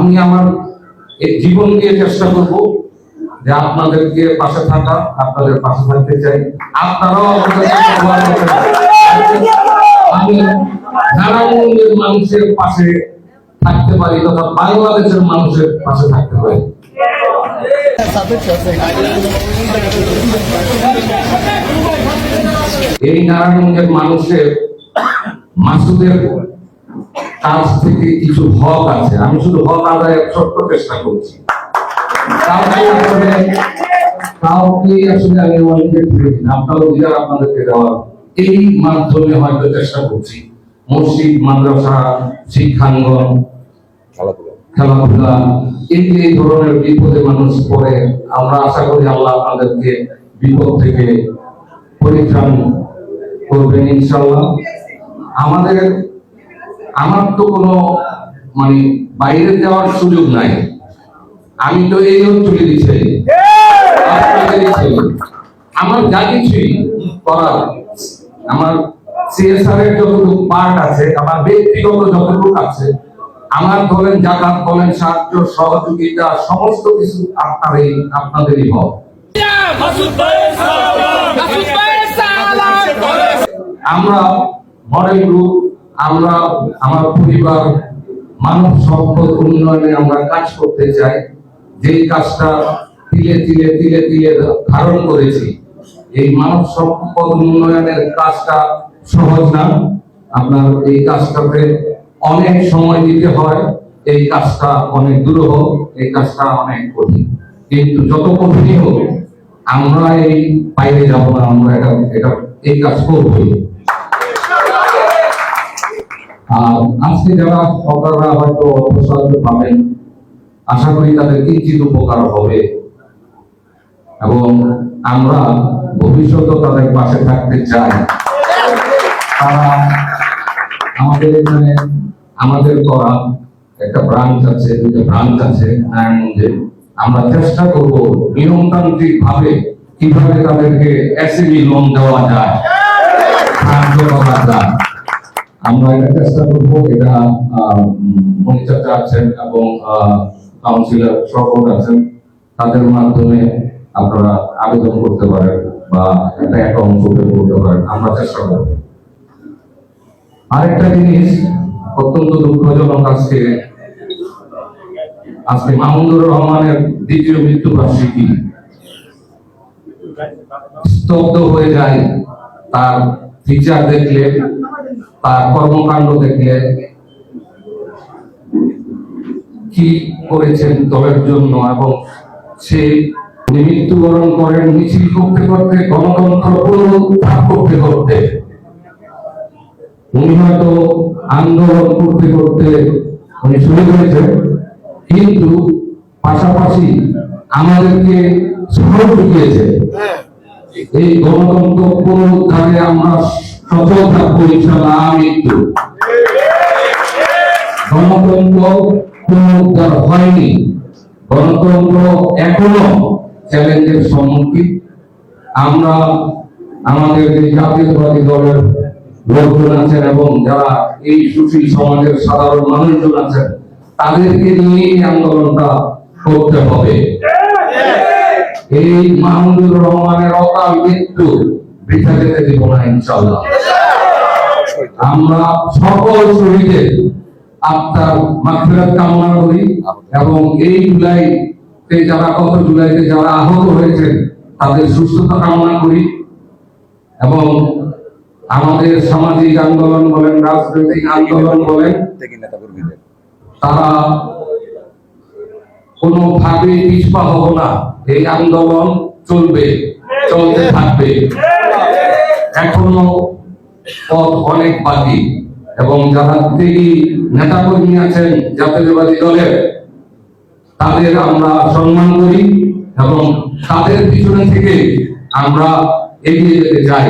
আমি আমার এই জীবন দিয়ে চেষ্টা করব যে আপনাদেরকে পাশে থাকা, আপনাদের পাশে থাকতে চাই আপনারাও। আমি নারায়ণগঞ্জের মানুষের পাশে থাকতে পারি তথা বাংলাদেশের মানুষের পাশে থাকতে পারি এই নারায়ণগঞ্জের মানুষের, মাসুদের কাছ থেকে কিছু হক আছে। আমি শুধু হক আদায়ের ছোট্ট চেষ্টা করছি। কাউকে আসলে আমি অনেকে আপনারা অধিকার আপনাদেরকে দেওয়ার। এই মাধ্যমে হয়তো চেষ্টা করছি। মসজিদ মাদ্রাসা শিক্ষাঙ্গন খেলাধুলা। এই যে এই ধরনের বিপদে মানুষ পড়ে আমরা আশা করি আল্লাহ আপনাদেরকে বিপদ থেকে পরিত্রাণ করবেন ইনশাল্লাহ আমাদের আমার তো কোনো মানে বাইরে যাওয়ার সুযোগ নাই। আমি তো এই আপনাদেরই ছেলে আমার যা কিছুই করার আমার সিএসআর এর যতটুকু পার্ট আছে আমার ব্যক্তিগত যতটুকু আছে আমার বলেন জাকাত বলেন সাহায্য সহযোগিতা সমস্ত কিছু আপনার আপনাদেরই হক। আমরা মডেল গ্রুপ আমরা, আমার পরিবার মানব সম্পদ উন্নয়নে আমরা কাজ করতে চাই। যেই কাজটা তিলে তিলে তিলে তিলে ধারণ করেছি, এই মানব সম্পদ উন্নয়নের কাজটা সহজ না। আপনার এই কাজটাতে অনেক সময় দিতে হয়, এই কাজটা অনেক দুরূহ, এই কাজটা অনেক কঠিন। কিন্তু যত কঠিনই হোক, আমরা এই বাইরে যাব না, আমরা এটা এটা, এই কাজ করবই। আর আজকে যারা সরকাররা হয়তো অর্থ পাবেন, আশা করি তাদের কিঞ্চিত উপকার হবে। এবং আমরা ভবিষ্যতে তাদের পাশে থাকতে চাই। তারা আমাদের এখানে, আমাদের করা একটা ব্রাঞ্চ আছে দুটো ব্রাঞ্চ আছে নারায়ণগঞ্জে। আমরা চেষ্টা করব নিয়মতান্ত্রিক ভাবে কীভাবে তাদেরকে এসএমই লোন দেওয়া যায় সাহায্য করা যায়। আমরা এটা চেষ্টা করব, এটা মনিচাচা আছেন এবং কাউন্সিলর সকল আছেন, তাদের মাধ্যমে আপনারা আবেদন করতে পারেন বা একটা অ্যাকাউন্ট ওপেন করতে পারেন। আমরা চেষ্টা করব। আরেকটা জিনিস অত্যন্ত দুঃখজনক আজকে আজকে মাহমুদুর রহমানের দ্বিতীয় মৃত্যু মৃত্যুবার্ষিকী। স্তব্ধ হয়ে যায় তার ফিচার দেখলে। তার কর্মকাণ্ড দেখলে কি করেছেন দলের জন্য এবং সে মৃত্যুবরণ করেন মিছিল করতে করতে গণতন্ত্র পুনরুদ্ধার করতে করতে উনি হয়তো আন্দোলন করতে করতে উনি শুরু করেছেন কিন্তু পাশাপাশি আমাদেরকে সফল ঢুকিয়েছে এই গণতন্ত্র পুনরুদ্ধারে আমরা সফল থাকব আমৃত্যু গণতন্ত্র পুনরুদ্ধার হয়নি। গণতন্ত্র এখনও চ্যালেঞ্জের সম্মুখীন। আমরা আমাদের যে জাতীয়তাবাদী দলের লোকজন আছেন এবং যারা এই সুশীল সমাজের সাধারণ মানুষজন আছেন, তাদেরকে নিয়ে আন্দোলনটা করতে হবে। এই মাহমুদুর রহমানের অকাল মৃত্যু বৃথা দিব না আমরা সকল শহীদের আত্মার মাগফিরাত কামনা করি এবং এই যারা, গত জুলাইতে যারা আহত তাদের সুস্থতা কামনা করি এবং আমাদের সামাজিক আন্দোলন বলেন, রাজনৈতিক আন্দোলন বলেন, তারা কোনোভাবে পিছপা হব না। এই আন্দোলন চলবে, চলতে থাকবে। এখনও পথ অনেক বাকি এবং যারা তিনি নেতা কর্মী আছেন জাতীয়তাবাদী দলের, তাদের আমরা সম্মান করি এবং তাদের পিছনে থেকে আমরা এগিয়ে যেতে চাই।